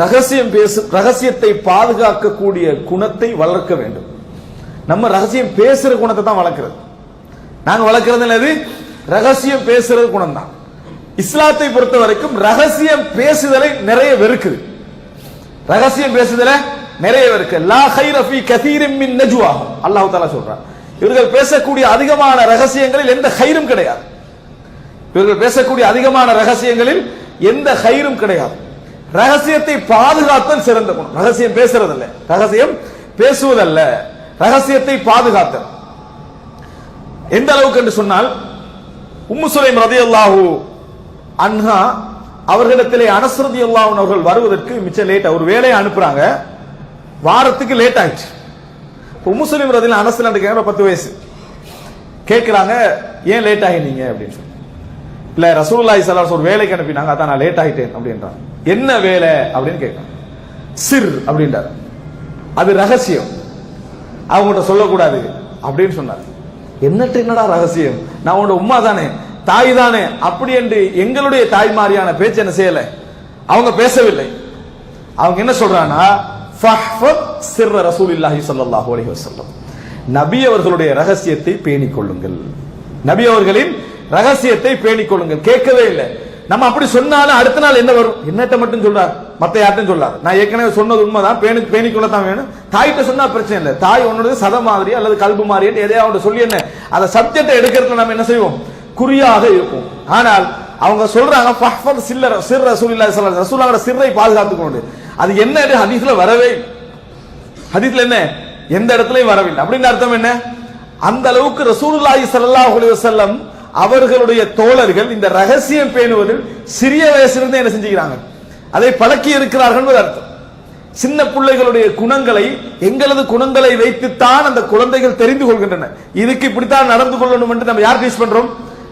ரகசியம் பேசு ரகசியத்தை பாதுகாக்கக்கூடிய குணத்தை வளர்க்க வேண்டும். நம்ம ரகசியம் பேசுற குணத்தை தான் வளர்க்கிறது. நாங்க வளர்க்கிறது என்னது? ரகசியம் பேசுறது குணம் தான் இஸ்லாத்தை பொறுத்த வரைக்கும் ரகசியம் பேசுதலை நிறைய வெறுக்குது. ரகசியம் பேசுதல நிறைய இருக்கு லா ஹைர ஃபீ கதீரின் மின் நஜ்வாஹும். அல்லாஹ் தஆலா சொல்றான். இவர்கள் பேசக்கூடிய அதிகமான ரகசியங்களில் எந்த ஹைரும் கிடையாது. இவர்கள் பேசக்கூடிய அதிகமான ரகசியங்களில் எந்த ஹைரும் கிடையாது. ரகசியத்தை பாதுகாத்தல் சிறந்த குணம். ரகசியம் பேசுறதல்ல. ரகசியம் பேசுவதல்ல. ரகசியத்தை பாதுகாத்தல். எந்த அளவுக்கு என்று சொன்னால் உம்மு சுலைம் ரதியல்லாஹு அன்ஹா அவர்களிடத்திலே அனஸ்ரதி ரதியல்லாஹு அவர்கள் வருவதற்கு மிச்சம் லேட் ஒரு வேலையை அனுப்புறாங்க. வாரத்துக்கு லேட் ஆயிடுச்சு. உம்மு சுலைம் ரதியில் அனஸ்ல கேட்கிற பத்து வயசு. கேட்கிறாங்க ஏன் லேட் ஆகினீங்க அப்படின்னு சொல்லி. இல்ல ரசூல்லாய் சலாஸ் ஒரு வேலைக்கு அனுப்பினாங்க அதான் நான் லேட் ஆயிட்டேன் அப்படின்றாங்க. என்ன வேலை அப்படின்னு கேட்கும். சிர் அப்படின்றாரு. அது ரகசியம். அவங்கள்ட்ட சொல்லக்கூடாது அப்படின்னு சொன்னார். என்னட்டு என்னடா ரகசியம்? நான் உன்னோட உம்மா தானே தாய் தானே அப்படி என்று எங்களுடைய தாய்மாரியான பேச்சு என்ன செய்யல? அவங்க பேசவில்லை. அவங்க என்ன சொல்றாங்கன்னா சிர்ர ரசூல் இல்லாஹி ஸல்லல்லாஹு அலைஹி வஸல்லம். நபி அவர்களுடைய ரகசியத்தை பேணிக்கொள்ளுங்கள் நபி அவர்களின் ரகசியத்தை பேணிக்கொள்ளுங்கள் கேட்கவே இல்லை. நம்ம அப்படி சொன்னாலும் அடுத்த நாள் என்ன வரும்? என்னட்ட மட்டும் சொல்றார்? மத்த யார்ட்டும் சொல்லார். நான் ஏற்கனவே சொன்னது உண்மைதான். பேணி பேணிக்கொள்ள தான் வேணும். தாய்கிட்ட சொன்னா பிரச்சனை இல்லை. தாய் உன்னோட சத மாதிரி அல்லது கல்பு மாதிரி எதையாவது சொல்லி என்ன? அந்த சப்ஜெக்டை எடுக்கிறதுல நம்ம என்ன செய்வோம்? குறியாக இருப்போம். ஆனால் அவங்க சொல்றாங்க ஃபஹ்ஃபத் சில்லர் சிர் ரசூலுல்லாஹி ஸல்லல்லாஹு அலைஹி வஸல்லம். சிர்ரை பாதுகாத்துக் கொண்டு. அது என்ன ஹதீஸ்ல வரவே ஹதீஸ்ல என்ன? எந்த இடத்துலயும் வரவில்லை. அப்படின்னு அர்த்தம் என்ன? அந்த அளவுக்கு ரசூலுல்லாஹி ஸல்லல்லாஹு அலைஹி வஸல்லம் அவர்களுடைய தோழர்கள் இந்த ரகசியம் பேணுவதில் சிறிய வயசிலிருந்து என்ன செஞ்சுக்கிறாங்க? அதை பழக்கி இருக்கிறார்கள் அர்த்தம். சின்ன பிள்ளைகளுடைய குணங்களை எங்களது குணங்களை வைத்துத்தான் அந்த குழந்தைகள் தெரிந்து கொள்கின்றன. இதுக்கு இப்படித்தான் நடந்து கொள்ளணும் என்று நம்ம யார் டீச் பண்றோம்?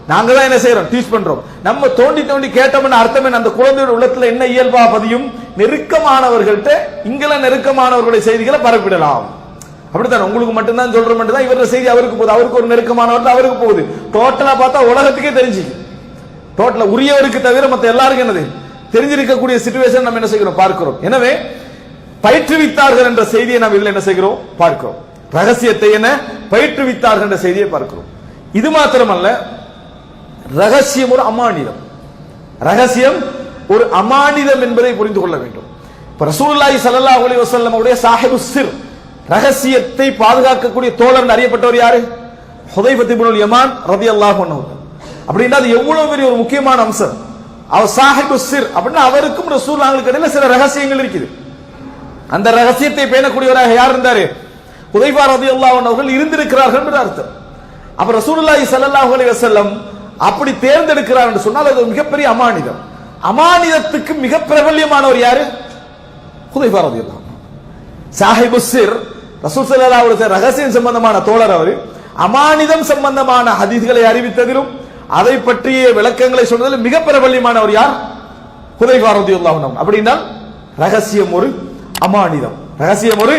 நாங்க தான் என்ன செய்யறோம்? டீச் பண்றோம். நம்ம தோண்டி தோண்டி கேட்டோம்னு அர்த்தம் என்ன? அந்த குழந்தையோட உள்ளத்துல என்ன இயல்பா பதியும்? நெருக்கமானவர்கள்ட்ட இங்கெல்லாம் நெருக்கமானவர்களுடைய செய்திகளை பரப்பிடலாம். அப்படித்தான் உங்களுக்கு மட்டும்தான் சொல்ற மட்டும் தான் இவர செய்தி அவருக்கு போகுது. அவருக்கு ஒரு நெருக்கமானவர் அவருக்கு போகுது. டோட்டலா பார்த்தா உலகத்துக்கே தெரிஞ்சு. டோட்டலா உரியவருக்கு தவிர மத்த எல்லாருக்கும் என்னது? தெரிஞ்சிருக்கக்கூடிய சிச்சுவேஷன் நம்ம என்ன செய்கிறோம்? பார்க்கிறோம். எனவே பயிற்றுவித்தார்கள் என்ற செய்தியை நாம் இதில் என்ன செய்கிறோம்? பார்க்கிறோம். ரகசியத்தை என்ன? பயிற்றுவித்தார்கள் என்ற செய்தியை பார்க்கிறோம். இது மாத்திரமல்ல ரகசியம் ஒரு அமானிதம். ரகசியம் ஒரு அமானிதம் என்பதை புரிந்து கொள்ள வேண்டும். ரசூல்லாய் சல்லா அலி அலைஹி சாஹிபு சிர் ரகசியத்தை பாதுகாக்கக்கூடிய தோழர் அறியப்பட்டவர் யாரு? ஹுதைபத்திபுல் யமான் ரதி அல்லாஹ் அப்படின்னா அது எவ்வளவு பெரிய ஒரு முக்கியமான அம்சம். அவர் சாஹிபு சிர் அப்படின்னா அவருக்கும் ரசூலுல்லாஹிக்கு இடையில சில ரகசியங்கள் இருக்குது. அந்த ரகசியத்தை பேணக்கூடியவராக யார் இருந்தாரு? உதைபா ரதி அன்ஹு அவர்கள் இருந்திருக்கிறார்கள் என்று அர்த்தம். அப்ப ரசூலுல்லாஹி ஸல்லல்லாஹு அலைஹி வஸல்லம் அப்படி தேர்ந்தெடுக்கிறார் என்று சொன்னால் அது மிகப்பெரிய அமானிதம். அமானிதத்துக்கு மிக பிரபல்யமானவர் யாரு? ஹுதைஃபா ரதி அல்லாஹ் சாஹிபு சிர் ரசூல் சல்லா அலைஹி ரகசியம் சம்பந்தமான தோழர் அவர். அமானிதம் சம்பந்தமான ஹதீஸ்களை அறிவித்ததிலும் அதை பற்றிய விளக்கங்களை சொன்னதிலும் மிக பிரபல்யமானவர் யார்? ஹுதைஃபா ரலியல்லாஹு அப்படின்னா ரகசியம் ஒரு அமானிதம். ரகசியம் ஒரு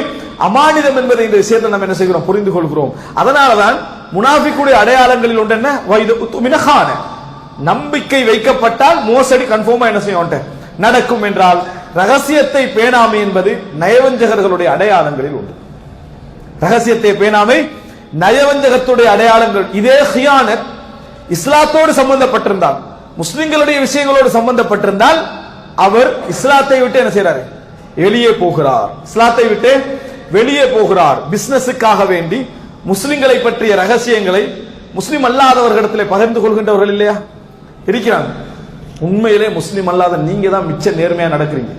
அமானிதம் என்பதை இந்த விஷயத்தை நம்ம என்ன செய்கிறோம்? புரிந்து கொள்கிறோம். அதனாலதான் முனாஃபிக்குடைய அடையாளங்களில் ஒன்று என்ன வைது மினகான நம்பிக்கை வைக்கப்பட்டால் மோசடி கன்ஃபார்மா என்ன செய்யும் நடக்கும் என்றால் ரகசியத்தை பேணாமை என்பது நயவஞ்சகர்களுடைய அடையாளங்களில் ஒன்று. ரகசியத்தை பேணாமை நயவஞ்சகத்துடைய அடையாளங்கள். இதே ஹியானத் இஸ்லாத்தோடு சம்பந்தப்பட்டிருந்தால் முஸ்லிம்களுடைய விஷயங்களோடு சம்பந்தப்பட்டிருந்தால் அவர் இஸ்லாத்தை விட்டு என்ன செய்யறாரு வெளியே போகிறார். இஸ்லாத்தை விட்டு வெளியே போகிறார். பிசினஸுக்காக வேண்டி முஸ்லிம்களை பற்றிய ரகசியங்களை முஸ்லிம் அல்லாதவர்களிடத்தில் பகிர்ந்து கொள்கின்றவர்கள் இல்லையா? இருக்கிறாங்க. உண்மையிலே முஸ்லீம் அல்லாத நீங்க தான் மிச்ச நேர்மையா நடக்கிறீங்க.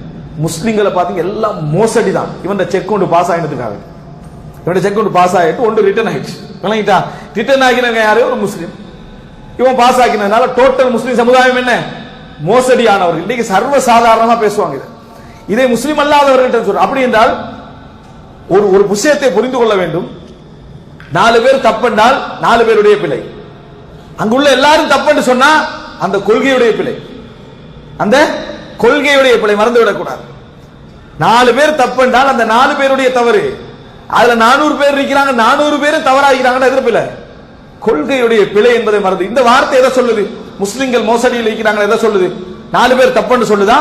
முஸ்லிம்களை பார்த்தீங்க எல்லாம் மோசடி தான் இவன் செக் கொண்டு பாஸ் ஆயினதுக்காக. ரெண்டு செக் ஒன்று பாஸ் ஆகிட்டு ஒன்று ரிட்டர்ன் ஆயிடுச்சு. விளங்கிட்டா? ரிட்டர்ன் ஆகினவங்க யாரோ? ஒரு முஸ்லீம். இவன் பாஸ் ஆக்கினதுனால டோட்டல் முஸ்லீம் சமுதாயம் என்ன? மோசடியானவர்கள். இன்னைக்கு சர்வசாதாரணமாக பேசுவாங்க இதை. இதை அல்லாதவர்கள் அல்லாதவர்கள்ட்ட சொல்ற அப்படி என்றால் ஒரு ஒரு விஷயத்தை புரிந்து கொள்ள வேண்டும். நாலு பேர் தப்பென்றால் நாலு பேருடைய பிழை. அங்குள்ள எல்லாரும் தப்புன்னு சொன்னா அந்த கொள்கையுடைய பிழை. அந்த கொள்கையுடைய பிழை மறந்து விடக்கூடாது நாலு பேர் தப்புன்றால் அந்த நாலு பேருடைய தவறு. அதுல நானூறு பேர் இருக்கிறாங்க நானூறு பேரும் தவறாகிறாங்கன்னு எதிர்ப்பில்லை. கொள்கையுடைய பிழை என்பதை மறந்து இந்த வார்த்தை எதை சொல்லுது? முஸ்லிம்கள் மோசடியில் இருக்கிறாங்க எதை சொல்லுது? நாலு பேர் தப்புன்னு சொல்லுதா?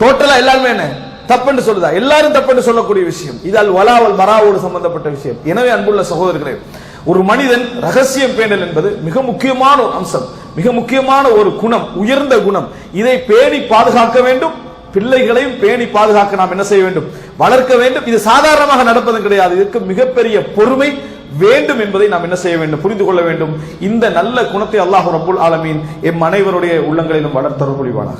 டோட்டலா எல்லாருமே என்ன? தப்புன்னு சொல்லுதா? எல்லாரும் தப்புன்னு சொல்லக்கூடிய விஷயம். இதால் வலாவல் மராவோடு சம்பந்தப்பட்ட விஷயம். எனவே அன்புள்ள சகோதரர்களே ஒரு மனிதன் ரகசியம் பேணல் என்பது மிக முக்கியமான ஒரு அம்சம். மிக முக்கியமான ஒரு குணம் உயர்ந்த குணம். இதை பேணி பாதுகாக்க வேண்டும். பிள்ளைகளையும் பேணி பாதுகாக்க நாம் என்ன செய்ய வேண்டும்? வளர்க்க வேண்டும். இது சாதாரணமாக நடப்பது கிடையாது. இதற்கு மிகப்பெரிய பொறுமை வேண்டும் என்பதை நாம் என்ன செய்ய வேண்டும்? புரிந்து கொள்ள வேண்டும். இந்த நல்ல குணத்தை அல்லாஹு ரபுல் ஆலமீன் எம் அனைவருடைய உள்ளங்களிலும் வளர்த்தரும் புரிவானாக.